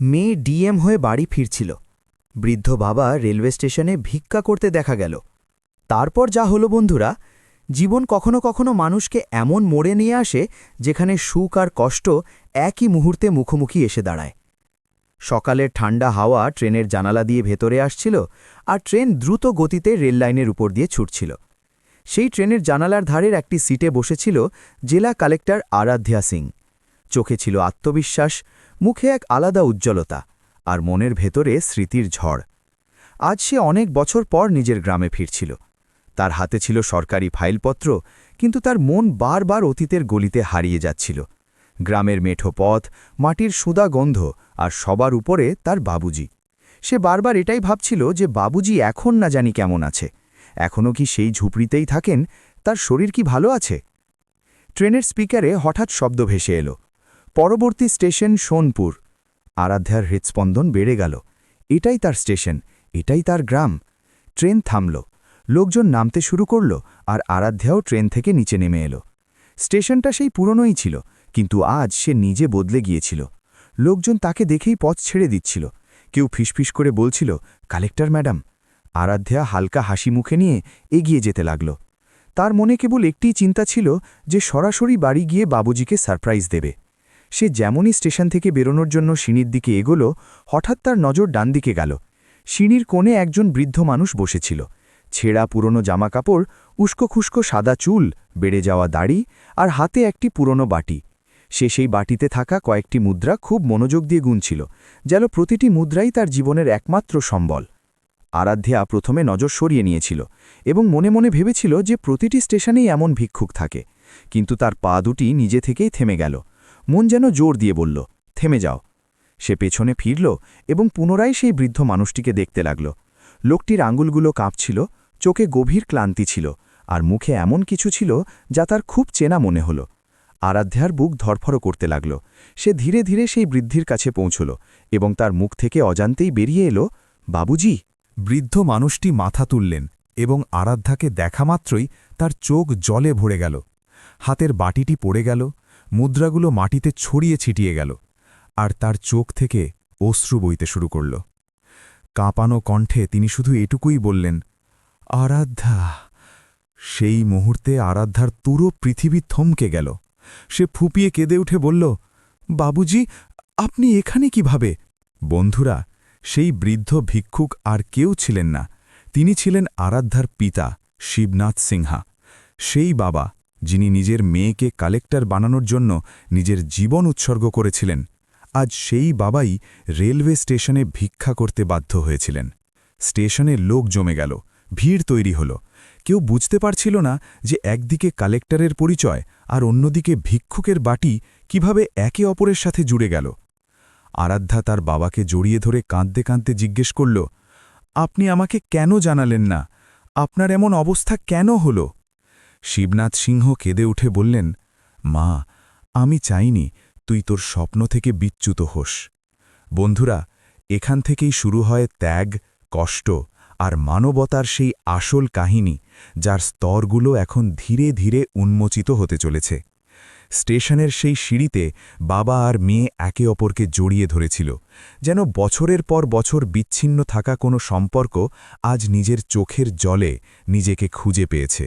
মেয়ে ডিএম হয়ে বাড়ি ফিরছিল। বৃদ্ধ বাবা রেলওয়ে স্টেশনে ভিক্ষা করতে দেখা গেল। তারপর যা হলো বন্ধুরা, জীবন কখনো কখনো মানুষকে এমন মোড়ে নিয়ে আসে, যেখানে সুখ আর কষ্ট একই মুহূর্তে মুখোমুখি এসে দাঁড়ায়। সকালের ঠান্ডা হাওয়া ট্রেনের জানালা দিয়ে ভেতরে আসছিল আর ট্রেন দ্রুত গতিতে রেললাইনের উপর দিয়ে ছুটছিল। সেই ট্রেনের জানালার ধারের একটি সিটে বসেছিল জেলা কালেক্টর আরাধ্যা সিং। চোখে ছিল আত্মবিশ্বাস মুখে এক আলাদা উজ্জ্বলতা আর মনের ভেতরে স্মৃতির ঝড়। আজ সে অনেক বছর পর নিজের গ্রামে ফিরছিল। তার হাতে ছিল সরকারি ফাইলপত্র, কিন্তু তার মন বারবার অতীতের গলিতে হারিয়ে যাচ্ছিল। গ্রামের মেঠো পথ, মাটির সুদা গন্ধ আর সবার উপরে তার বাবুজি। সে বারবার এটাই ভাবছিল যে বাবুজি এখন না জানি কেমন আছে। এখনও কি সেই ঝুপড়িতেই থাকেন? তার শরীর কি ভালো আছে? ট্রেনের স্পিকারে হঠাৎ শব্দ ভেসে এলো। পরবর্তী স্টেশন সোনপুর। আরাধ্যার হৃৎস্পন্দন বেড়ে গেল। এটাই তার স্টেশন, এটাই তার গ্রাম। ট্রেন থামল। লোকজন নামতে শুরু করল আর আরাধ্যাও ট্রেন থেকে নিচে নেমে এলো। স্টেশনটা সেই পুরনোই ছিল, কিন্তু আজ সে নিজে বদলে গিয়েছিল। লোকজন তাকে দেখেই পথ ছেড়ে দিচ্ছিল। কেউ ফিসফিস করে বলছিল, কালেক্টর ম্যাডাম। আরাধ্যা হালকা হাসি মুখে নিয়ে এগিয়ে যেতে লাগল। তার মনে কেবল একটিই চিন্তা ছিল যে সরাসরি বাড়ি গিয়ে বাবুজিকে সারপ্রাইজ দেবে। সে যেমনই স্টেশন থেকে বেরোনোর জন্য সিঁড়ির দিকে এগোলো, হঠাৎ তার নজর ডান দিকে গেল। সিঁড়ির কোণে একজন বৃদ্ধ মানুষ বসেছিল। ছেঁড়া পুরনো জামাকাপড়, উস্কো খুস্কো সাদা চুল, বেড়ে যাওয়া দাড়ি আর হাতে একটি পুরনো বাটি। সে সেই বাটিতে থাকা কয়েকটি মুদ্রা খুব মনোযোগ দিয়ে গুনছিল, যেন প্রতিটি মুদ্রাই তার জীবনের একমাত্র সম্বল। আরাধ্যা প্রথমে নজর সরিয়ে নিয়েছিল এবং মনে মনে ভেবেছিল যে প্রতিটি স্টেশনেই এমন ভিক্ষুক থাকে। কিন্তু তার পা দুটি নিজে থেকেই থেমে গেল। মন যেন জোর দিয়ে বলল, থেমে যাও। সে পেছনে ফিরল এবং পুনরায় সেই বৃদ্ধ মানুষটিকে দেখতে লাগল। লোকটির আঙ্গুলগুলো কাঁপছিল, চোখে গভীর ক্লান্তি ছিল আর মুখে এমন কিছু ছিল যা তার খুব চেনা মনে হল। আরাধ্যার বুক ধরফর করতে লাগল। সে ধীরে ধীরে সেই বৃদ্ধির কাছে পৌঁছল এবং তার মুখ থেকে অজান্তেই বেরিয়ে এলো, বাবুজি! বৃদ্ধ মানুষটি মাথা তুললেন এবং আরাধ্যাকে দেখা মাত্রই তার চোখ জলে ভরে গেল। হাতের বাটিটি পড়ে গেল মুদ্রাগুলো মাটিতে ছড়িয়ে ছিটিয়ে গেল, আর তার চোখ থেকে অশ্রু বইতে শুরু করল। কাঁপানো কণ্ঠে তিনি শুধু এটুকুই বললেন, আরাধ্যা, সেই মুহূর্তে আরাধ্যার পুরো পৃথিবী থমকে গেল। সে ফুপিয়ে কেঁদে উঠে বলল, বাবুজি, আপনি এখানে কীভাবে? বন্ধুরা, সেই বৃদ্ধ ভিক্ষুক আর কেউ ছিলেন না। তিনি ছিলেন আরাধ্যার পিতা শিবনাথ সিংহা। সেই বাবা যিনি নিজের মেয়েকে কালেক্টর বানানোর জন্য নিজের জীবন উৎসর্গ করেছিলেন। আজ সেই বাবাই রেলওয়ে স্টেশনে ভিক্ষা করতে বাধ্য হয়েছিলেন। স্টেশনে লোক জমে গেল, ভিড় তৈরি হল। কেউ বুঝতে পারছিল না যে একদিকে কালেক্টরের পরিচয় আর অন্যদিকে ভিক্ষুকের বাটি কীভাবে একে অপরের সাথে জুড়ে গেল। আরাধ্যা তার বাবাকে জড়িয়ে ধরে কাঁদতে কাঁদতে জিজ্ঞেস করল, আপনি আমাকে কেন জানালেন না? আপনার এমন অবস্থা কেন হল? শিবনাথ সিংহ কেঁদে উঠে বললেন, মা, আমি চাইনি তুই তোর স্বপ্ন থেকে বিচ্যুত হোস। বন্ধুরা, এখান থেকেই শুরু হয় ত্যাগ, কষ্ট আর মানবতার সেই আসল কাহিনী, যার স্তরগুলো এখন ধীরে ধীরে উন্মোচিত হতে চলেছে। স্টেশনের সেই সিঁড়িতে বাবা আর মেয়ে একে অপরকে জড়িয়ে ধরেছিল, যেন বছরের পর বছর বিচ্ছিন্ন থাকা কোনো সম্পর্ক আজ নিজের চোখের জলে নিজেকে খুঁজে পেয়েছে।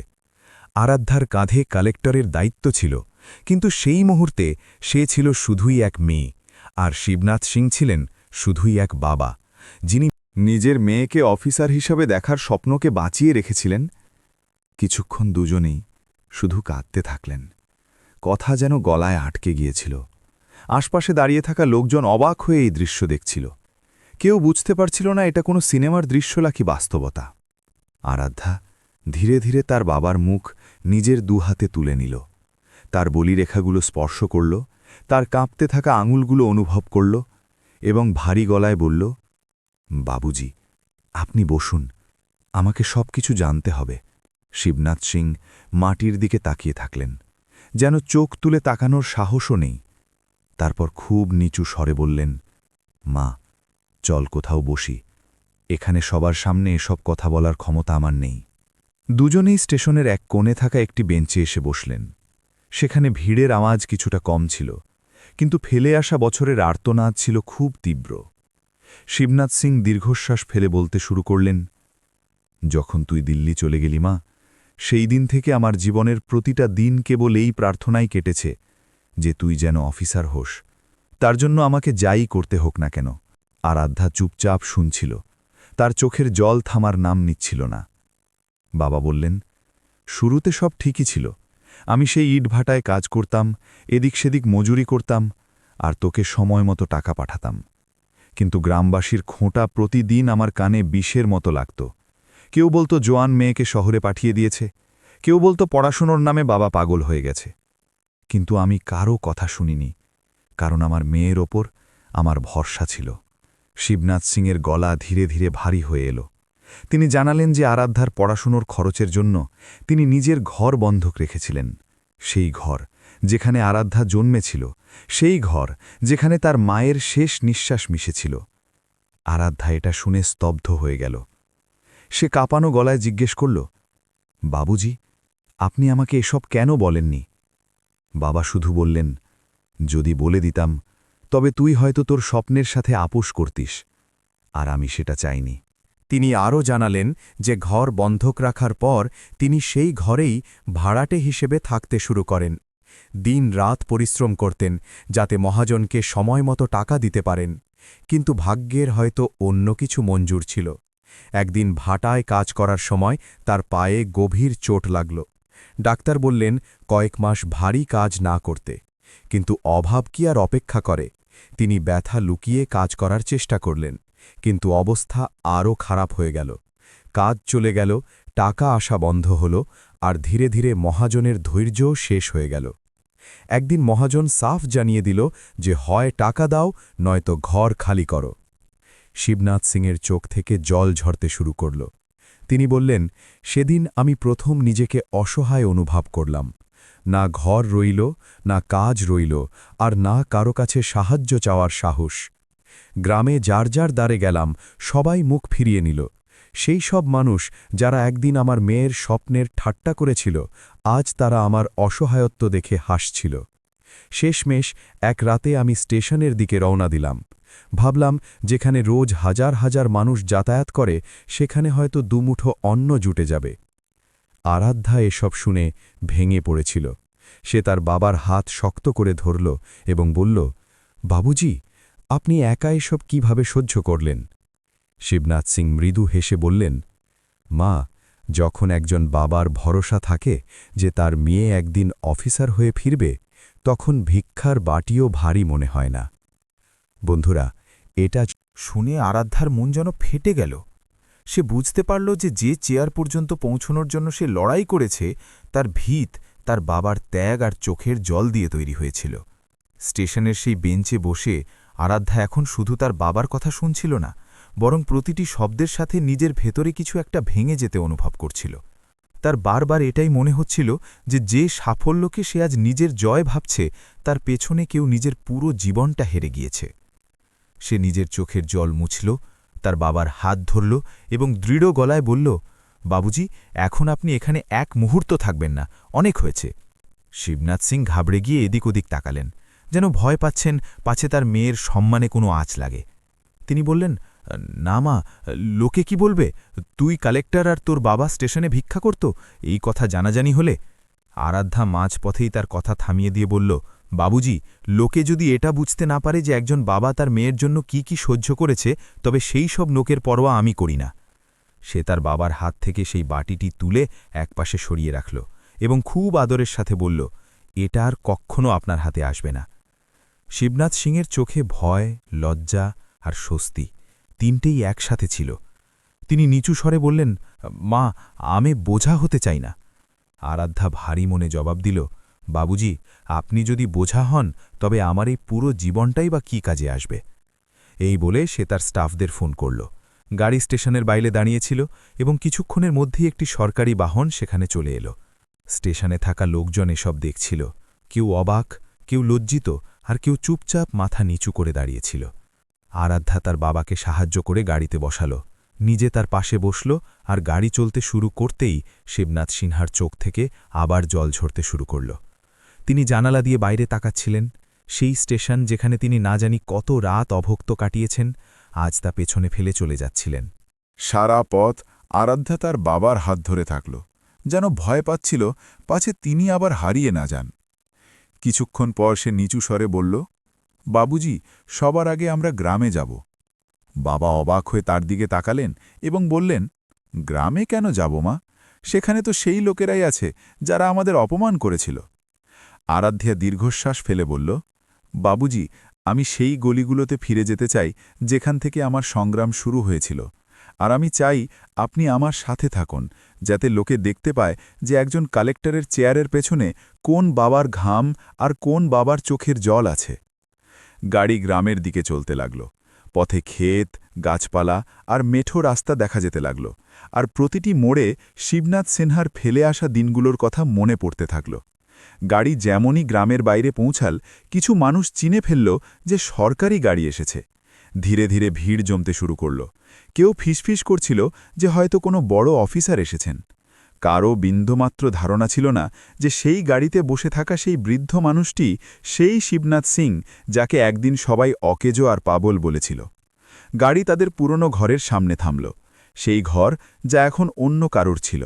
আরাধ্যার কাঁধে কালেক্টরের দায়িত্ব ছিল, কিন্তু সেই মুহূর্তে সে ছিল শুধুই এক মেয়ে, আর শিবনাথ সিং ছিলেন শুধুই এক বাবা, যিনি নিজের মেয়েকে অফিসার হিসাবে দেখার স্বপ্নকে বাঁচিয়ে রেখেছিলেন। কিছুক্ষণ দুজনেই শুধু কাঁদতে থাকলেন। কথা যেন গলায় আটকে গিয়েছিল। আশপাশে দাঁড়িয়ে থাকা লোকজন অবাক হয়ে এই দৃশ্য দেখছিল। কেউ বুঝতে পারছিল না এটা কোনো সিনেমার দৃশ্য নাকি বাস্তবতা। আরাধ্যা ধীরে ধীরে তার বাবার মুখ নিজের দুহাতে তুলে নিল। তার বলিরেখাগুলো স্পর্শ করল, তার কাঁপতে থাকা আঙুলগুলো অনুভব করল এবং ভারী গলায় বলল, বাবুজি, আপনি বসুন, আমাকে সব কিছু জানতে হবে। শিবনাথ সিং মাটির দিকে তাকিয়ে থাকলেন, যেন চোখ তুলে তাকানোর সাহসও নেই। তারপর খুব নিচু স্বরে বললেন, মা, চল কোথাও বসি, এখানে সবার সামনে এসব কথা বলার ক্ষমতা আমার নেই। দুজনেই স্টেশনের এক কোণে থাকা একটি বেঞ্চে এসে বসলেন। সেখানে ভিড়ের আওয়াজ কিছুটা কম ছিল, কিন্তু ফেলে আসা বছরের আর্তনাদ ছিল খুব তীব্র। শিবনাথ সিং দীর্ঘশ্বাস ফেলে বলতে শুরু করলেন, যখন তুই দিল্লি চলে গেলি মা, সেই দিন থেকে আমার জীবনের প্রতিটা দিন কেবল এই প্রার্থনাই কেটেছে যে তুই যেন অফিসার হোস। তার জন্য আমাকে যাই করতে হোক না কেন। আরাধ্যা চুপচাপ শুনছিল, তার চোখের জল থামার নাম নিচ্ছিল না। বাবা বললেন, শুরুতে সব ঠিকই ছিল। আমি সেই ইটভাটায় কাজ করতাম, এদিক সেদিক মজুরি করতাম, আর তোকে সময় মতো টাকা পাঠাতাম। কিন্তু গ্রামবাসীর খোঁটা প্রতিদিন আমার কানে বিষের মতো লাগত। কেউ বলতো জোয়ান মেয়েকে শহরে পাঠিয়ে দিয়েছে, কেউ বলতো পড়াশুনোর নামে বাবা পাগল হয়ে গেছে। কিন্তু আমি কারও কথা শুনিনি, কারণ আমার মেয়ের ওপর আমার ভরসা ছিল। শিবনাথ সিংয়ের গলা ধীরে ধীরে ভারী হয়ে এলো। তিনি জানালেন যে আরাধ্যার পড়াশুনোর খরচের জন্য তিনি নিজের ঘর বন্ধক রেখেছিলেন। সেই ঘর যেখানে আরাধ্যা জন্মেছিল, সেই ঘর যেখানে তার মায়ের শেষ নিঃশ্বাস মিশেছিল। আরাধ্যা এটা শুনে স্তব্ধ হয়ে গেল। সে কাঁপানো গলায় জিজ্ঞেস করল, বাবুজি, আপনি আমাকে এসব কেন বলেননি? বাবা শুধু বললেন, যদি বলে দিতাম, তবে তুই হয়তো তোর স্বপ্নের সাথে আপোষ করতিস, আর আমি সেটা চাইনি। তিনি আরও জানালেন যে ঘর বন্ধক রাখার পর তিনি সেই ঘরেই ভাড়াটে হিসেবে থাকতে শুরু করেন। দিন রাত পরিশ্রম করতেন যাতে মহাজনকে সময় মতো টাকা দিতে পারেন, কিন্তু ভাগ্যের হয়তো অন্য কিছু মঞ্জুর ছিল। একদিন ভাটায় কাজ করার সময় তার পায়ে গভীর চোট লাগল। ডাক্তার বললেন, কয়েক মাস ভারী কাজ না করতে। কিন্তু অভাব কি আর অপেক্ষা করে? তিনি ব্যথা লুকিয়ে কাজ করার চেষ্টা করলেন। কিন্তু অবস্থা আরও খারাপ হয়ে গেল। কাজ চলে গেল, টাকা আসা বন্ধ হল, আর ধীরে ধীরে মহাজনের ধৈর্যও শেষ হয়ে গেল। একদিন মহাজন সাফ জানিয়ে দিল যে হয় টাকা দাও, নয়তো ঘর খালি করো। শিবনাথ সিংয়ের চোখ থেকে জল ঝরতে শুরু করল। তিনি বললেন, সেদিন আমি প্রথম নিজেকে অসহায় অনুভব করলাম। না ঘর রইল, না কাজ রইল, আর না কারও কাছে সাহায্য চাওয়ার সাহস। গ্রামে যার যার দ্বারে গেলাম, সবাই মুখ ফিরিয়ে নিল। সেই সব মানুষ যারা একদিন আমার মেয়ের স্বপ্নের ঠাট্টা করেছিল, আজ তারা আমার অসহায়ত্ব দেখে হাসছিল। শেষমেশ এক রাতে আমি স্টেশনের দিকে রওনা দিলাম। ভাবলাম, যেখানে রোজ হাজার হাজার মানুষ যাতায়াত করে, সেখানে হয়তো দুমুঠো অন্ন জুটে যাবে। আরাধ্যা এসব শুনে ভেঙে পড়েছিল। সে তার বাবার হাত শক্ত করে ধরল এবং বলল, বাবুজি আপনি একা এসব কীভাবে সহ্য করলেন? শিবনাথ সিং মৃদু হেসে বললেন, মা, যখন একজন বাবার ভরসা থাকে যে তার মেয়ে একদিন অফিসার হয়ে ফিরবে, তখন ভিক্ষার বাটিও ভারী মনে হয় না। বন্ধুরা, এটা শুনে আরাধ্যার মন যেন ফেটে গেল। সে বুঝতে পারল যে যে চেয়ার পর্যন্ত পৌঁছনোর জন্য সে লড়াই করেছে, তার ভিত, তার বাবার ত্যাগ আর চোখের জল দিয়ে তৈরি হয়েছিল। স্টেশনের সেই বেঞ্চে বসে আরাধ্যা এখন শুধু তার বাবার কথা শুনছিল না, বরং প্রতিটি শব্দের সাথে নিজের ভেতরে কিছু একটা ভেঙে যেতে অনুভব করছিল। তার বারবার এটাই মনে হচ্ছিল যে যে সাফল্যকে সে আজ নিজের জয় ভাবছে, তার পেছনে কেউ নিজের পুরো জীবনটা হেরে গিয়েছে। সে নিজের চোখের জল মুছল, তার বাবার হাত ধরল এবং দৃঢ় গলায় বলল, বাবুজি, এখন আপনি এখানে এক মুহূর্ত থাকবেন না, অনেক হয়েছে। শিবনাথ সিং ঘাবড়ে গিয়ে এদিক ওদিক তাকালেন। যেন ভয় পাচ্ছেন, পাছে তার মেয়ের সম্মানে কোনো আঁচ লাগে। তিনি বললেন, না মা, লোকে কি বলবে? তুই কালেক্টর আর তোর বাবা স্টেশনে ভিক্ষা করত? এই কথা জানাজানি হলে? আরাধ্যা মাঝপথেই তার কথা থামিয়ে দিয়ে বলল, বাবুজি, লোকে যদি এটা বুঝতে না পারে যে একজন বাবা তার মেয়ের জন্য কি কি সহ্য করেছে, তবে সেই সব লোকের পরোয়া আমি করি না। সে তার বাবার হাত থেকে সেই বাটিটি তুলে একপাশে সরিয়ে রাখল এবং খুব আদরের সাথে বলল, এটা আর কক্ষণও আপনার হাতে আসবে না। শিবনাথ সিংয়ের চোখে ভয়, লজ্জা আর স্বস্তি তিনটেই একসাথে ছিল। তিনি নিচু স্বরে বললেন, মা, আমি বোঝা হতে চাই না। আরাধ্যা ভারী মনে জবাব দিল, বাবুজি, আপনি যদি বোঝা হন, তবে আমার এই পুরো জীবনটাই বা কি কাজে আসবে? এই বলে সে তার স্টাফদের ফোন করল। গাড়ি স্টেশনের বাইরে দাঁড়িয়েছিল এবং কিছুক্ষণের মধ্যেই একটি সরকারি বাহন সেখানে চলে এলো। স্টেশনে থাকা লোকজন এসব দেখছিল। কেউ অবাক, কেউ লজ্জিত আর কেউ চুপচাপ মাথা নিচু করে দাঁড়িয়েছিল। আরাধ্যা তার বাবাকে সাহায্য করে গাড়িতে বসালো। নিজে তার পাশে বসল আর গাড়ি চলতে শুরু করতেই শিবনাথ সিনহার চোখ থেকে আবার জল ঝরতে শুরু করল। তিনি জানালা দিয়ে বাইরে তাকাচ্ছিলেন। সেই স্টেশন যেখানে তিনি না জানি কত রাত অভুক্ত কাটিয়েছেন, আজ তা পেছনে ফেলে চলে যাচ্ছিলেন। সারা পথ আরাধ্যা তার বাবার হাত ধরে থাকল। যেন ভয় পাচ্ছিল, পাছে তিনি আবার হারিয়ে না যান। কিছুক্ষণ পর সে নিচু স্বরে বলল, বাবুজি, সবার আগে আমরা গ্রামে যাব। বাবা অবাক হয়ে তার দিকে তাকালেন এবং বললেন, গ্রামে কেন যাব মা? সেখানে তো সেই লোকেরাই আছে যারা আমাদের অপমান করেছিল। আরাধ্যা দীর্ঘশ্বাস ফেলে বলল, বাবুজি, আমি সেই গলিগুলোতে ফিরে যেতে চাই যেখান থেকে আমার সংগ্রাম শুরু হয়েছিল। আর আমি চাই আপনি আমার সাথে থাকুন, যাতে লোকে দেখতে পায় যে একজন কালেক্টরের চেয়ারের পেছনে কোন বাবার ঘাম আর কোন বাবার চোখের জল আছে। গাড়ি গ্রামের দিকে চলতে লাগল, পথে ক্ষেত, গাছপালা আর মেঠো রাস্তা দেখা যেতে লাগল, আর প্রতিটি মোড়ে শিবনাথ সিনহার ফেলে আসা দিনগুলোর কথা মনে পড়তে থাকল। গাড়ি যেমনই গ্রামের বাইরে পৌঁছাল, কিছু মানুষ চিনে ফেলল যে সরকারি গাড়ি এসেছে। ধীরে ধীরে ভিড় জমতে শুরু করল। কেউ ফিসফিস করছিল যে হয়তো কোনো বড় অফিসার এসেছেন। কারও বিন্দুমাত্র ধারণা ছিল না যে সেই গাড়িতে বসে থাকা সেই বৃদ্ধ মানুষটি সেই শিবনাথ সিং, যাকে একদিন সবাই অকেজো আর পাবল বলেছিল। গাড়ি তাদের পুরনো ঘরের সামনে থামল। সেই ঘর যা এখন অন্য কারোর ছিল।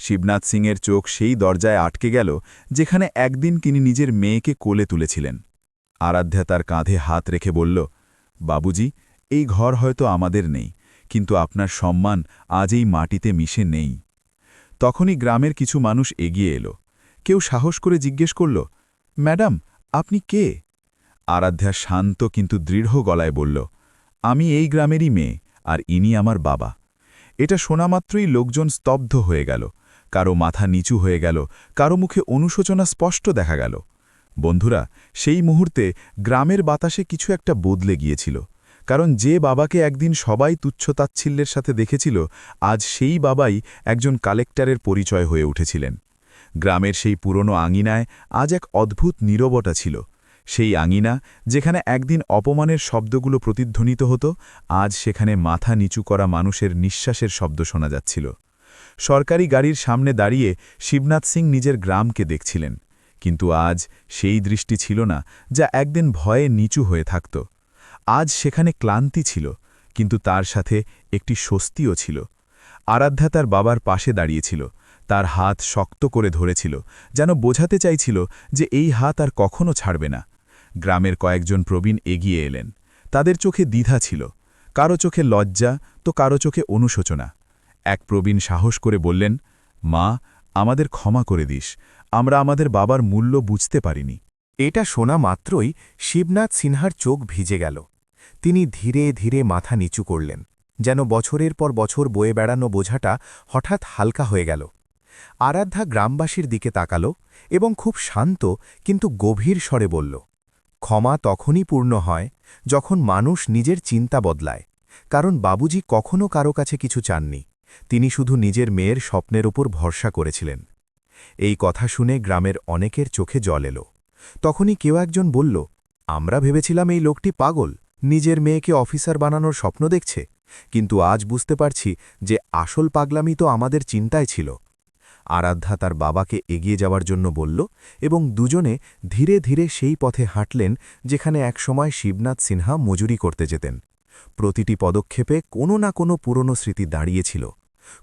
শিবনাথ সিংয়ের চোখ সেই দরজায় আটকে গেল, যেখানে একদিন তিনি নিজের মেয়েকে কোলে তুলেছিলেন। আরাধ্যা তার কাঁধে হাত রেখে বলল বাবুজি, এই ঘর হয়তো আমাদের নেই, কিন্তু আপনার সম্মান আজ এই মাটিতে মিশে নেই। তখনই গ্রামের কিছু মানুষ এগিয়ে এলো। কেউ সাহস করে জিজ্ঞেস করল, ম্যাডাম, আপনি কে? আরাধ্যা শান্ত কিন্তু দৃঢ় গলায় বলল, আমি এই গ্রামেরই মেয়ে, আর ইনি আমার বাবা। এটা শোনামাত্রই লোকজন স্তব্ধ হয়ে গেল। কারও মাথা নিচু হয়ে গেল, কারও মুখে অনুশোচনা স্পষ্ট দেখা গেল। বন্ধুরা, সেই মুহূর্তে গ্রামের বাতাসে কিছু একটা বদলে গিয়েছিল, কারণ যে বাবাকে একদিন সবাই তুচ্ছতাচ্ছিল্যের সাথে দেখেছিল, আজ সেই বাবাই একজন কালেক্টরের পরিচয় হয়ে উঠেছিলেন। গ্রামের সেই পুরনো আঙিনায় আজ এক অদ্ভুত নীরবতা ছিল, সেই আঙিনা যেখানে একদিন অপমানের শব্দগুলো প্রতিধ্বনিত হতো, আজ সেখানে মাথা নিচু করা মানুষের নিঃশ্বাসের শব্দ শোনা যাচ্ছিল। সরকারি গাড়ির সামনে দাঁড়িয়ে শিবনাথ সিং নিজের গ্রামকে দেখছিলেন। কিন্তু আজ সেই দৃষ্টি ছিল না যা একদিন ভয়ে নিচু হয়ে থাকত। আজ সেখানে ক্লান্তি ছিল, কিন্তু তার সাথে একটি স্বস্তিও ছিল। আরাধ্যা তার বাবার পাশে দাঁড়িয়েছিল, তার হাত শক্ত করে ধরেছিল, যেন বোঝাতে চাইছিল যে এই হাত আর কখনো ছাড়বে না। গ্রামের কয়েকজন প্রবীণ এগিয়ে এলেন। তাদের চোখে দ্বিধা ছিল, কারও চোখে লজ্জা, তো কারও চোখে অনুশোচনা। এক প্রবীণ সাহস করে বললেন, মা, আমাদের ক্ষমা করে দিস আমরা আমাদের বাবার মূল্য বুঝতে পারিনি। এটা শোনা মাত্রই শিবনাথ সিনহার চোখ ভিজে গেল। তিনি ধীরে ধীরে মাথা নিচু করলেন, যেন বছরের পর বছর বয়ে বেড়ানো বোঝাটা হঠাৎ হালকা হয়ে গেল। আরাধ্যা গ্রামবাসীর দিকে তাকাল এবং খুব শান্ত কিন্তু গভীর স্বরে বলল, ক্ষমা তখনই পূর্ণ হয় যখন মানুষ নিজের চিন্তা বদলায়, কারণ বাবুজি কখনও কারও কাছে কিছু চাননি। তিনি শুধু নিজের মেয়ের স্বপ্নের উপর ভরসা করেছিলেন। এই কথা শুনে গ্রামের অনেকের চোখে জল এলো। তখনই কেউ একজন বলল, আমরা ভেবেছিলাম এই লোকটি পাগল, নিজের মেয়েকে অফিসার বানানোর স্বপ্ন দেখছে, কিন্তু আজ বুঝতে পারছি যে আসল পাগলামি তো আমাদের চিন্তায় ছিল। আরাধ্যা তার বাবাকে এগিয়ে যাওয়ার জন্য বলল এবং দুজনে ধীরে ধীরে সেই পথে হাঁটলেন যেখানে একসময় শিবনাথ সিনহা মজুরি করতে যেতেন। প্রতিটি পদক্ষেপে কোনো না কোনো পুরনো স্মৃতি দাঁড়িয়েছিল।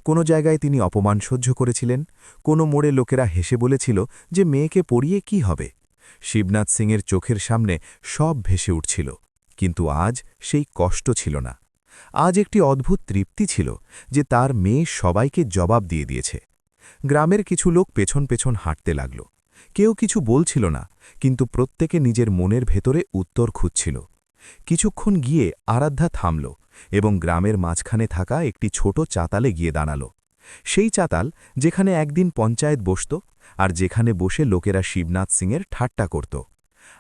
কোনো জায়গায় তিনি অপমান সহ্য করেছিলেন, কোনো মোড়ে লোকেরা হেসে বলেছিল যে মেয়েকে পড়িয়ে কি হবে। শিবনাথ সিংয়ের চোখের সামনে সব ভেসে উঠছিল, কিন্তু আজ সেই কষ্ট ছিল না। আজ একটি অদ্ভুত তৃপ্তি ছিল যে তার মেয়ে সবাইকে জবাব দিয়ে দিয়েছে। গ্রামের কিছু লোক পেছন পেছন হাঁটতে লাগল। কেউ কিছু বলছিল না, কিন্তু প্রত্যেকে নিজের মনের ভেতরে উত্তর খুঁজছিল। কিছুক্ষণ গিয়ে আরাধ্যা থামল এবং গ্রামের মাঝখানে থাকা একটি ছোট চাতালে গিয়ে দাঁড়াল। সেই চাতাল, যেখানে একদিন পঞ্চায়েত বসত আর যেখানে বসে লোকেরা শিবনাথ সিংয়ের ঠাট্টা করত।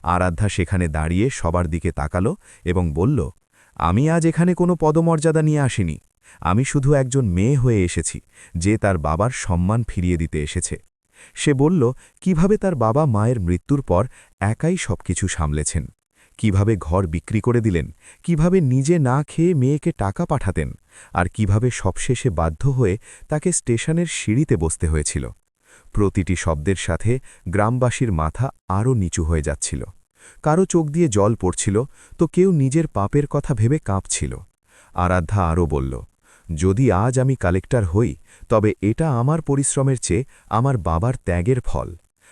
আরাধ্যা সেখানে দাঁড়িয়ে সবার দিকে তাকাল এবং বলল, আমি আজ এখানে কোনো পদমর্যাদা নিয়ে আসিনি। আমি শুধু একজন মেয়ে হয়ে এসেছি, যে তার বাবার সম্মান ফিরিয়ে দিতে এসেছে সে বলল, কীভাবে তার বাবা মায়ের মৃত্যুর পর একাই সবকিছু সামলেছেন? কীভাবে ঘর বিক্রি করে দিলেন, কীভাবে নিজে না খেয়ে মেয়েকে টাকা পাঠাতেন, আর কীভাবে সবশেষে বাধ্য হয়ে তাকে স্টেশনের সিঁড়িতে বসতে হয়েছিল। প্রতিটি শব্দের সাথে গ্রামবাসীর মাথা আরও নিচু হয়ে যাচ্ছিল। কারও চোখ দিয়ে জল পড়ছিল, তো কেউ নিজের পাপের কথা ভেবে কাঁপছিল। আরাধ্যা আরও বলল, যদি আজ আমি কালেক্টর হই, তবে এটা আমার পরিশ্রমের চেয়ে আমার বাবার ত্যাগের ফল।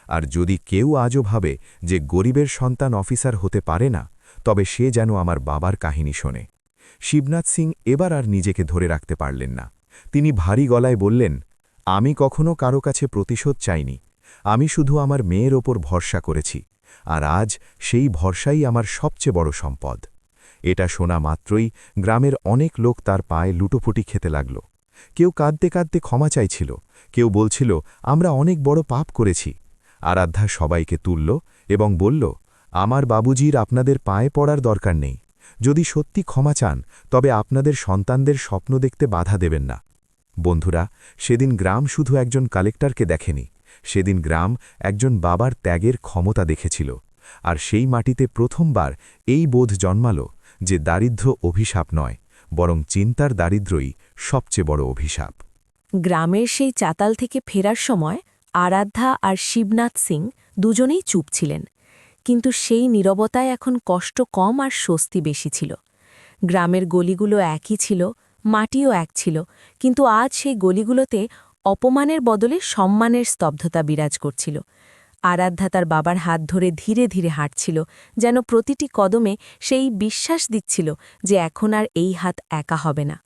আর যদি কেউ আজও ভাবে যে গরিবের সন্তান অফিসার হতে পারে না, তবে সে যেন আমার বাবার কাহিনী শোনে। শিবনাথ সিং এবার আর নিজেকে ধরে রাখতে পারলেন না। তিনি ভারী গলায় বললেন, আমি কখনো কারও কাছে প্রতিশোধ চাইনি। আমি শুধু আমার মেয়ের ওপর ভরসা করেছি, আর আজ সেই ভরসাই আমার সবচেয়ে বড় সম্পদ। এটা শোনা মাত্রই গ্রামের অনেক লোক তার পায়ে লুটোপুটি খেতে লাগল। কেউ কাঁদতে কাঁদতে ক্ষমা চাইছিল, কেউ বলছিল, আমরা অনেক বড় পাপ করেছি আরাধ্যা সবাইকে তুলল এবং বলল, আমার বাবুজির আপনাদের পায়ে পড়ার দরকার নেই। যদি সত্যি ক্ষমা চান, তবে আপনাদের সন্তানদের স্বপ্ন দেখতে বাধা দেবেন না। বন্ধুরা, সেদিন গ্রাম শুধু একজন কালেক্টরকে দেখেনি। সেদিন গ্রাম একজন বাবার ত্যাগের ক্ষমতা দেখেছিল। আর সেই মাটিতে প্রথমবার এই বোধ জন্মাল যে দারিদ্র্য অভিশাপ নয়, বরং চিন্তার দারিদ্র্যই সবচেয়ে বড় অভিশাপ। গ্রামের সেই চাতাল থেকে ফেরার সময় আরাধ্যা আর শিবনাথ সিং দুজনেই চুপ ছিলেন। কিন্তু সেই নীরবতায় এখন কষ্ট কম আর স্বস্তি বেশি ছিল। গ্রামের গলিগুলো একই ছিল, মাটিও এক ছিল, কিন্তু আজ সেই গলিগুলোতে অপমানের বদলে সম্মানের স্তব্ধতা বিরাজ করছিল। আরাধ্যা তার বাবার হাত ধরে ধীরে ধীরে হাঁটছিল, যেন প্রতিটি কদমে সেই বিশ্বাস দিচ্ছিল যে এখন আর এই হাত একা হবে না।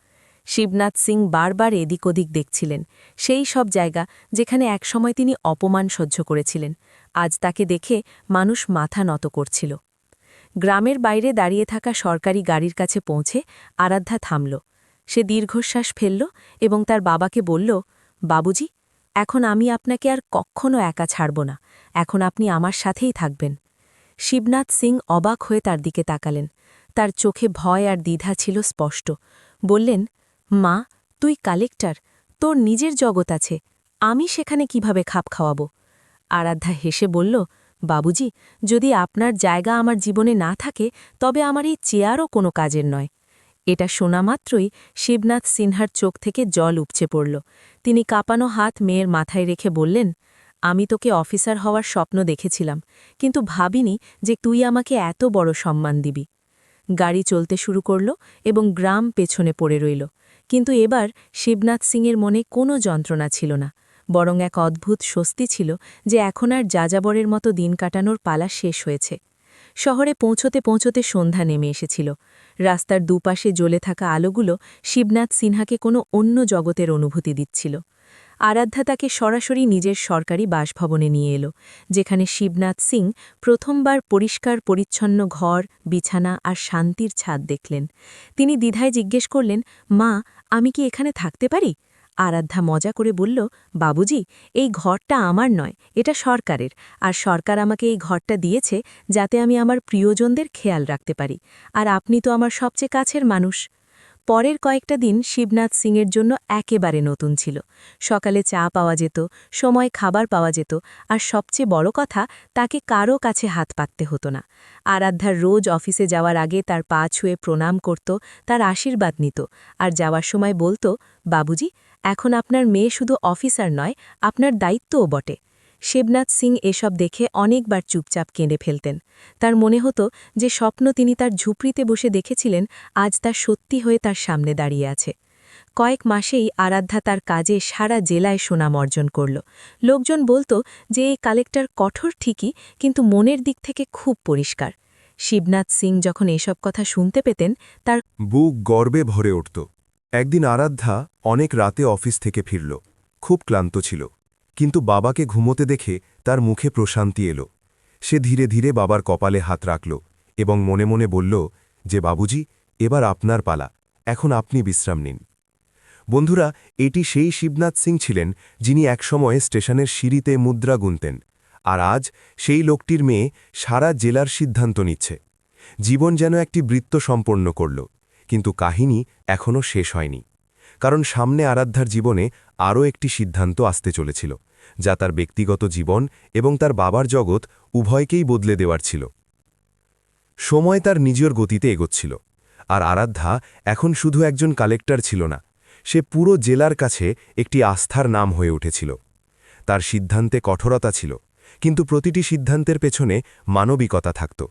শিবনাথ সিং বারবার এদিক ওদিক দেখছিলেন। সেই সব জায়গা যেখানে একসময় তিনি অপমান সহ্য করেছিলেন। আজ তাকে দেখে মানুষ মাথা নত করছিল। গ্রামের বাইরে দাঁড়িয়ে থাকা সরকারি গাড়ির কাছে পৌঁছে আরাধ্যা থামল। সে দীর্ঘশ্বাস ফেলল এবং তার বাবাকে বলল, বাবুজি, এখন আমি আপনাকে আর কখনো একা ছাড়ব না। এখন আপনি আমার সাথেই থাকবেন। শিবনাথ সিং অবাক হয়ে তার দিকে তাকালেন। তার চোখে ভয় আর দ্বিধা ছিল স্পষ্ট। বললেন মা, তুই কালেক্টর, তোর নিজের জগৎ আছে, আমি সেখানে কীভাবে খাপ খাওয়াব? আরাধ্যা হেসে বলল, বাবুজি, যদি আপনার জায়গা আমার জীবনে না থাকে, তবে আমার এই চেয়ারও কোনো কাজের নয়। এটা শোনা মাত্রই শিবনাথ সিনহার চোখ থেকে জল উপচে পড়ল। তিনি কাঁপানো হাত মেয়ের মাথায় রেখে বললেন, আমি তোকে অফিসার হওয়ার স্বপ্ন দেখেছিলাম, কিন্তু ভাবিনি যে তুই আমাকে এত বড় সম্মান দিবি। গাড়ি চলতে শুরু করল এবং গ্রাম পেছনে পড়ে রইল। কিন্তু এবার শিবনাথ সিংয়ের মনে কোনো যন্ত্রণা ছিল না, বরং এক অদ্ভুত স্বস্তি ছিল যে এখন আর যাযাবরের মতো দিন কাটানোর পালা শেষ হয়েছে। শহরে পৌঁছতে পৌঁছতে সন্ধ্যা নেমে এসেছিল। রাস্তার দুপাশে জ্বলে থাকা আলোগুলো শিবনাথ সিনহাকে কোনো অন্য জগতের অনুভূতি দিচ্ছিল। আরাধ্যা তাকে সরাসরি নিজের সরকারি বাসভবনে নিয়ে এলো, যেখানে শিবনাথ সিং প্রথমবার পরিষ্কার পরিচ্ছন্ন ঘর, বিছানা আর শান্তির ছাদ দেখলেন। তিনি দ্বিধায় জিজ্ঞেস করলেন, মা, আমি কি এখানে থাকতে পারি? আরাধ্যা মজা করে বলল, বাবুজি, এই ঘরটা আমার নয়, এটা সরকারের, আর সরকার আমাকে এই ঘরটা দিয়েছে যাতে আমি আমার প্রিয়জনদের খেয়াল রাখতে পারি, আর আপনি তো আমার সবচেয়ে কাছের মানুষ। পরের কয়েকটা দিন শিবনাথ সিংয়ের জন্য একেবারে নতুন ছিল। সকালে চা পাওয়া যেত, সময় খাবার পাওয়া যেত, আর সবচেয়ে বড় কথা, তাকে কারও কাছে হাত পাততে হতো না। আরাধ্যার রোজ অফিসে যাওয়ার আগে তার পা ছুঁয়ে প্রণাম করত, তার আশীর্বাদ নিত, আর যাওয়ার সময় বলতো, বাবুজি, এখন আপনার মেয়ে শুধু অফিসার নয়, আপনার দায়িত্বও বটে। শিবনাথ সিং এসব দেখে অনেকবার চুপচাপ কেঁদে ফেলতেন। তার মনে হতো যে স্বপ্ন তিনি তার ঝুপড়িতে বসে দেখেছিলেন, আজ তা সত্যি হয়ে তার সামনে দাঁড়িয়ে আছে। কয়েক মাসেই আরাধ্যা তার কাজে সারা জেলায় সুনাম অর্জন করল। লোকজন বলতো যে এই কালেক্টর কঠোর ঠিকই, কিন্তু মনের দিক থেকে খুব পরিষ্কার। শিবনাথ সিং যখন এসব কথা শুনতে পেতেন, তার বুক গর্বে ভরে উঠত। একদিন আরাধ্যা অনেক রাতে অফিস থেকে ফিরল। খুব ক্লান্ত ছিল। কিন্তু বাবাকে ঘুমোতে দেখে তার মুখে প্রশান্তি এলো। সে ধীরে ধীরে বাবার কপালে হাত রাখল এবং মনে মনে বলল, যে বাবুজি, এবার আপনার পালা। এখন আপনি বিশ্রাম নিন। বন্ধুরা, এটি সেই শিবনাথ সিং ছিলেন যিনি একসময় স্টেশনের সিঁড়িতে মুদ্রা গুনতেন আর আজ সেই লোকটির মেয়ে সারা জেলার সিদ্ধান্ত নিচ্ছে। জীবন যেন একটি বৃত্ত সম্পন্ন করল, কিন্তু কাহিনী এখনও শেষ হয়নি। কারণ সামনে আরাধ্যার জীবনে আরও একটি সিদ্ধান্ত আসতে চলেছিল। যা তার ব্যক্তিগত জীবন এবং তার বাবার জগৎ উভয়কেই বদলে দেওয়ার ছিল। সময় তার নিজের গতিতে এগোচ্ছিল, আর আরাধ্যা এখন শুধু একজন কালেক্টর ছিল না, সে পুরো জেলার কাছে একটি আস্থার নাম হয়ে উঠেছিল। তার সিদ্ধান্তে কঠোরতা ছিল, কিন্তু প্রতিটি সিদ্ধান্তের পেছনে মানবিকতা থাকত।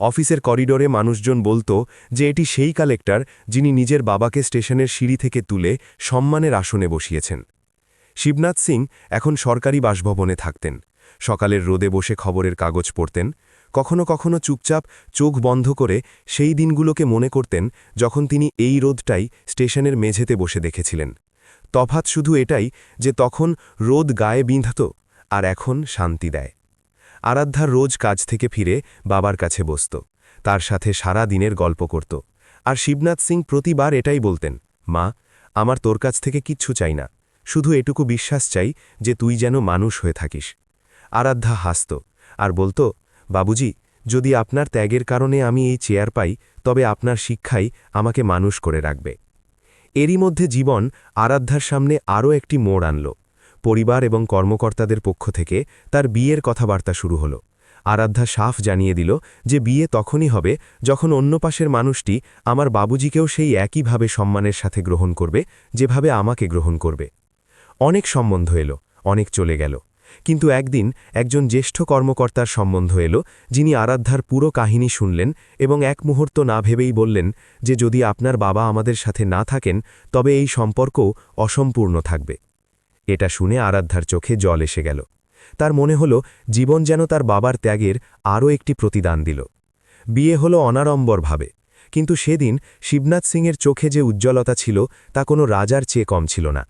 অফিসের করিডোরে মানুষজন বলতো যে এটি সেই কালেক্টর যিনি নিজের বাবাকে স্টেশনের সিঁড়ি থেকে তুলে সম্মানের আসনে বসিয়েছেন। শিবনাথ সিং এখন সরকারি বাসভবনে থাকতেন। সকালের রোদে বসে খবরের কাগজ পড়তেন। কখনো কখনো চুপচাপ চোখ বন্ধ করে সেই দিনগুলোকে মনে করতেন যখন তিনি এই রোদটাই স্টেশনের মেঝেতে বসে দেখেছিলেন। তফাত শুধু এটাই যে তখন রোদ গায়ে বিঁধত আর এখন শান্তি দেয়। আরাধ্যার রোজ কাজ থেকে ফিরে বাবার কাছে বসত। তার সাথে সারা দিনের গল্প করত। আর শিবনাথ সিং প্রতিবার এটাই বলতেন, মা, আমার তোর কাছ থেকে কিচ্ছু চাই না। শুধু এটুকু বিশ্বাস চাই যে তুই যেন মানুষ হয়ে থাকিস। আরাধ্যা হাসত, আর বলতো, বাবুজি, যদি আপনার ত্যাগের কারণে আমি এই চেয়ার পাই, তবে আপনার শিক্ষাই আমাকে মানুষ করে রাখবে। এরই মধ্যে জীবন আরাধ্যার সামনে আরও একটি মোড় আনল। পরিবার এবং কর্মকর্তাদের পক্ষ থেকে তার বিয়ের কথাবার্তা শুরু হল। আরাধ্যা সাফ জানিয়ে দিল যে বিয়ে তখনই হবে যখন অন্য পাশের মানুষটি আমার বাবুজিকেও সেই একইভাবে সম্মানের সাথে গ্রহণ করবে যেভাবে আমাকে গ্রহণ করবে। অনেক সম্বন্ধ এলো, অনেক চলে গেল। কিন্তু একদিন একজন জ্যেষ্ঠ কর্মকর্তার সম্বন্ধ এলো, যিনি আরাধ্যার পুরো কাহিনী শুনলেন এবং এক মুহূর্ত না ভেবেই বললেন যে যদি আপনার বাবা আমাদের সাথে না থাকেন, তবে এই সম্পর্কও অসম্পূর্ণ থাকবে। এটা শুনে আরাধ্যার চোখে জল এসে গেল। তার মনে হল জীবন যেন তার বাবার ত্যাগের আরও একটি প্রতিদান দিল। বিয়ে হল অনাড়ম্বরভাবে, কিন্তু সেদিন শিবনাথ সিংয়ের চোখে যে উজ্জ্বলতা ছিল, তা কোনো রাজার চেয়ে কম ছিল না।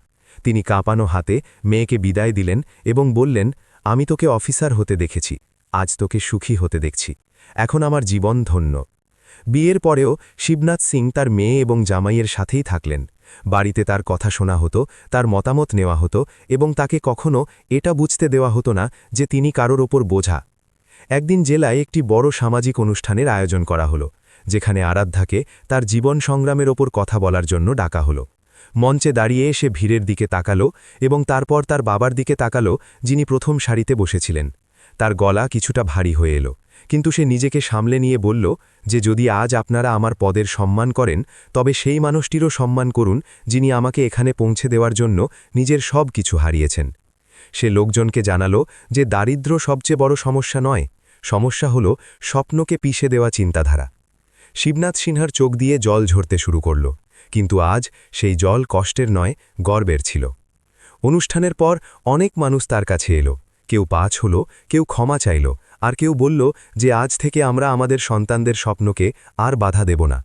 তিনি কাঁপানো হাতে মেয়েকে বিদায় দিলেন এবং বললেন, আমি তোকে অফিসার হতে দেখেছি, আজ তোকে সুখী হতে দেখছি, এখন আমার জীবন ধন্য। বিয়ের পরেও শিবনাথ সিং তার মেয়ে এবং জামাইয়ের সাথেই থাকলেন। বাড়িতে তার কথা শোনা হতো, তার মতামত নেওয়া হতো এবং তাকে কখনো এটা বুঝতে দেওয়া হতো না যে তিনি কারোর ওপর বোঝা। একদিন জেলায় একটি বড় সামাজিক অনুষ্ঠানের আয়োজন করা হলো, যেখানে আরাধ্যাকে তার জীবন সংগ্রামের ওপর কথা বলার জন্য ডাকা হলো। মঞ্চে দাঁড়িয়ে এসে ভিড়ের দিকে তাকালো এবং তারপর তার বাবার দিকে তাকালো, যিনি প্রথম সারিতে বসেছিলেন। তার গলা কিছুটা ভারী হয়ে এলো, কিন্তু সে নিজেকে সামলে নিয়ে বলল যে, যদি আজ আপনারা আমার পদের সম্মান করেন, তবে সেই মানুষটিরও সম্মান করুন, যিনি আমাকে এখানে পৌঁছে দেওয়ার জন্য নিজের সব কিছু হারিয়েছেন। সে লোকজনকে জানালো যে দারিদ্র সবচেয়ে বড় সমস্যা নয়। সমস্যা হল স্বপ্নকে পিষে দেওয়া চিন্তাধারা। শিবনাথ সিনহার চোখ দিয়ে জল ঝরতে শুরু করল। কিন্তু আজ সেই জল কষ্টের নয়, গর্বের ছিল। অনুষ্ঠানের পর অনেক মানুষ তার কাছে এলো। কেউ পাঁচ হলো, কেউ ক্ষমা চাইল, আর কেউ বলল যে আজ থেকে আমরা আমাদের সন্তানদের স্বপ্নকে আর বাধা দেব না।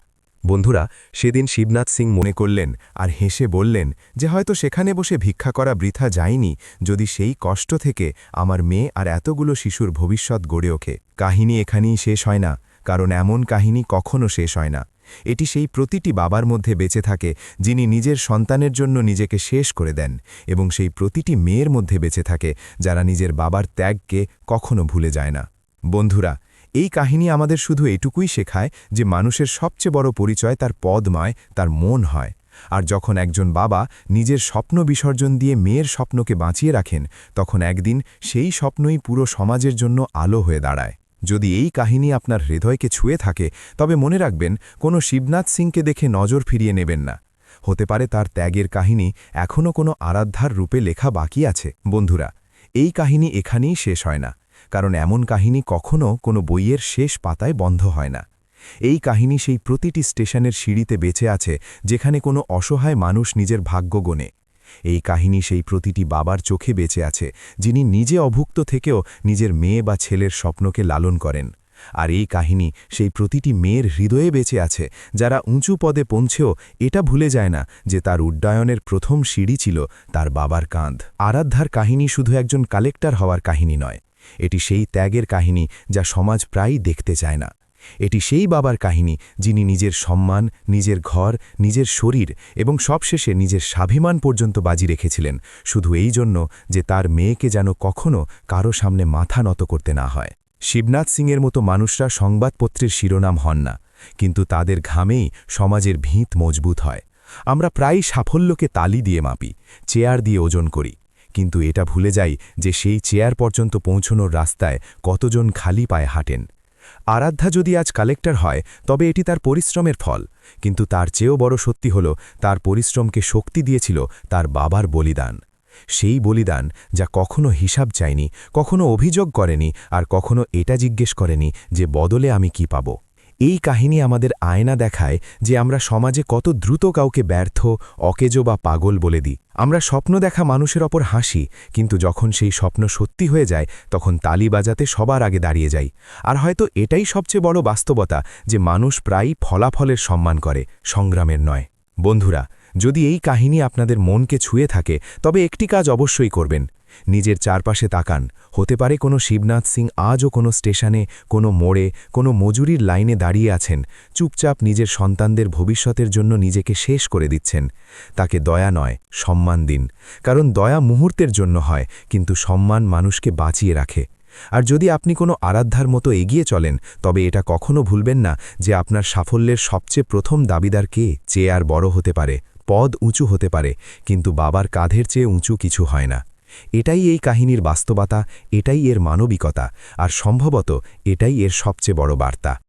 বন্ধুরা, সেদিন শিবনাথ সিং মনে করলেন আর হেসে বললেন যে হয়তো সেখানে বসে ভিক্ষা করা বৃথা যায়নি, যদি সেই কষ্ট থেকে আমার মেয়ে আর এতগুলো শিশুর ভবিষ্যৎ গড়ে ওঠে। কাহিনী এখানেই শেষ হয় না, কারণ এমন কাহিনী কখনো শেষ হয় না। এটি সেই প্রতিটি বাবার মধ্যে বেঁচে থাকে, যিনি নিজের সন্তানের জন্য নিজেকে শেষ করে দেন, এবং সেই প্রতিটি মেয়ের মধ্যে বেঁচে থাকে, যারা নিজের বাবার ত্যাগকে কখনো ভুলে যায় না। বন্ধুরা, এই কাহিনী আমাদের শুধু এটুকুই শেখায় যে মানুষের সবচেয়ে বড় পরিচয় তার পদময়, তার মন হয়। আর যখন একজন বাবা নিজের স্বপ্ন বিসর্জন দিয়ে মেয়ের স্বপ্নকে বাঁচিয়ে রাখেন, তখন একদিন সেই স্বপ্নই পুরো সমাজের জন্য আলো হয়ে দাঁড়ায়। যদি এই কাহিনী আপনার হৃদয়কে ছুঁয়ে থাকে, তবে মনে রাখবেন, কোনো শিবনাথ সিংকে দেখে নজর ফিরিয়ে নেবেন না। হতে পারে তার ত্যাগের কাহিনী এখনও কোনো আরাধ্যার রূপে লেখা বাকি আছে। বন্ধুরা, এই কাহিনী এখানেই শেষ হয় না, কারণ এমন কাহিনী কখনও কোনো বইয়ের শেষ পাতায় বন্ধ হয় না। এই কাহিনী সেই প্রতিটি স্টেশনের সিঁড়িতে বেঁচে আছে, যেখানে কোনো অসহায় মানুষ নিজের ভাগ্য গোনে। এই কাহিনী সেই প্রতিটি বাবার চোখে বেঁচে আছে, যিনি নিজে অভুক্ত থেকেও নিজের মেয়ে বা ছেলের স্বপ্নকে লালন করেন। আর এই কাহিনী সেই প্রতিটি মেয়ের হৃদয়ে বেঁচে আছে, যারা উঁচু পদে পৌঁছেও এটা ভুলে যায় না যে তার উড্ডয়নের প্রথম সিঁড়ি ছিল তার বাবার কাঁধ। আরাধ্যার কাহিনী শুধু একজন কালেক্টর হওয়ার কাহিনী নয়, এটি সেই ত্যাগের কাহিনী যা সমাজ প্রায়ই দেখতে চায় না। এটি সেই বাবার কাহিনী যিনি নিজের সম্মান, নিজের ঘর, নিজের শরীর এবং সবশেষে নিজের স্বাভিমান পর্যন্ত বাজি রেখেছিলেন, শুধু এই জন্য যে তার মেয়েকে যেন কখনও কারও সামনে মাথা নত করতে না হয়। শিবনাথ সিংয়ের মতো মানুষরা সংবাদপত্রের শিরোনাম হন না, কিন্তু তাদের ঘামেই সমাজের ভিত মজবুত হয়। আমরা প্রায়ই সাফল্যকে তালি দিয়ে মাপি, চেয়ার দিয়ে ওজন করি, কিন্তু এটা ভুলে যাই যে সেই চেয়ার পর্যন্ত পৌঁছনোর রাস্তায় কতজন খালি পায়ে হাঁটেন। আরাধ্যা যদি আজ কালেক্টর হয়, তবে এটি তার পরিশ্রমের ফল। কিন্তু তার চেয়েও বড় সত্যি হল, তার পরিশ্রমকে শক্তি দিয়েছিল তার বাবার বলিদান। সেই বলিদান যা কখনো হিসাব চায়নি কখনো অভিযোগ করেনি আর কখনো এটা জিজ্ঞেস করেনি যে বদলে আমি কি পাব। এই কাহিনী আমাদের আয়না দেখায় যে আমরা সমাজে কত দ্রুত কাউকে ব্যর্থ, অকেজো বা পাগল বলে দিই। আমরা স্বপ্ন দেখা মানুষের ওপর হাসি, কিন্তু যখন সেই স্বপ্ন সত্যি হয়ে যায়, তখন তালি বাজাতে সবার আগে দাঁড়িয়ে যাই। আর হয়তো এটাই সবচেয়ে বড় বাস্তবতা যে মানুষ প্রায়ই ফলাফলের সম্মান করে, সংগ্রামের নয়। বন্ধুরা, যদি এই কাহিনী আপনাদের মনকে ছুঁয়ে থাকে, তবে একটি কাজ অবশ্যই করবেন। নিজের চারপাশে তাকান। হতে পারে কোনো শিবনাথ সিং আজও কোনো স্টেশনে, কোনো মোড়ে, কোনো মজুরির লাইনে দাঁড়িয়ে আছেন, চুপচাপ নিজের সন্তানদের ভবিষ্যতের জন্য নিজেকে শেষ করে দিচ্ছেন। তাকে দয়া নয়, সম্মান দিন। কারণ দয়া মুহূর্তের জন্য হয়, কিন্তু সম্মান মানুষকে বাঁচিয়ে রাখে। আর যদি আপনি কোনো আরাধ্যার মতো এগিয়ে চলেন, তবে এটা কখনো ভুলবেন না যে আপনার সাফল্যের সবচেয়ে প্রথম দাবিদার কে চেয়ে আর বড় হতে পারে, পদ উঁচু হতে পারে, কিন্তু বাবার কাঁধের চেয়ে উঁচু কিছু হয় না। এটাই এই কাহিনীর বাস্তবতা এটাই এর মানবিকতা আর সম্ভবত এটাই এর সবচেয়ে বড় বার্তা।